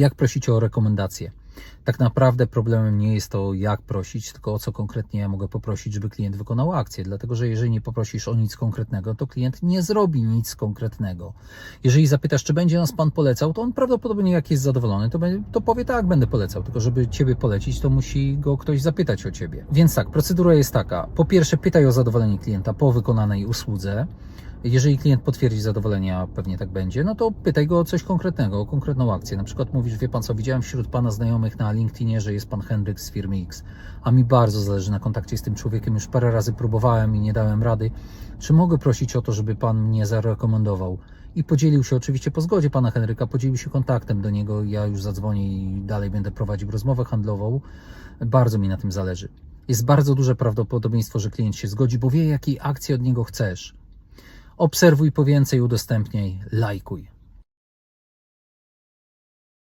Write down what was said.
Jak prosić o rekomendacje? Tak naprawdę problemem nie jest to, jak prosić, tylko o co konkretnie ja mogę poprosić, żeby klient wykonał akcję. Dlatego, że jeżeli nie poprosisz o nic konkretnego, to klient nie zrobi nic konkretnego. Jeżeli zapytasz, czy będzie nas pan polecał, to on prawdopodobnie, jak jest zadowolony, to, będzie, to powie tak, będę polecał. Tylko, żeby ciebie polecić, to musi go ktoś zapytać o ciebie. Więc tak, procedura jest taka. Po pierwsze, pytaj o zadowolenie klienta po wykonanej usłudze. Jeżeli klient potwierdzi zadowolenie, a pewnie tak będzie, no to pytaj go o coś konkretnego, o konkretną akcję. Na przykład mówisz, wie pan co, widziałem wśród pana znajomych na LinkedInie, że jest pan Hendryk z firmy X, a mi bardzo zależy na kontakcie z tym człowiekiem, już parę razy próbowałem i nie dałem rady. Czy mogę prosić o to, żeby pan mnie zarekomendował? I podzielił się, oczywiście po zgodzie pana Henryka, podzielił się kontaktem do niego. Ja już zadzwonię i dalej będę prowadził rozmowę handlową. Bardzo mi na tym zależy. Jest bardzo duże prawdopodobieństwo, że klient się zgodzi, bo wie, jakiej akcji od niego chcesz. Obserwuj po więcej, udostępniaj, lajkuj.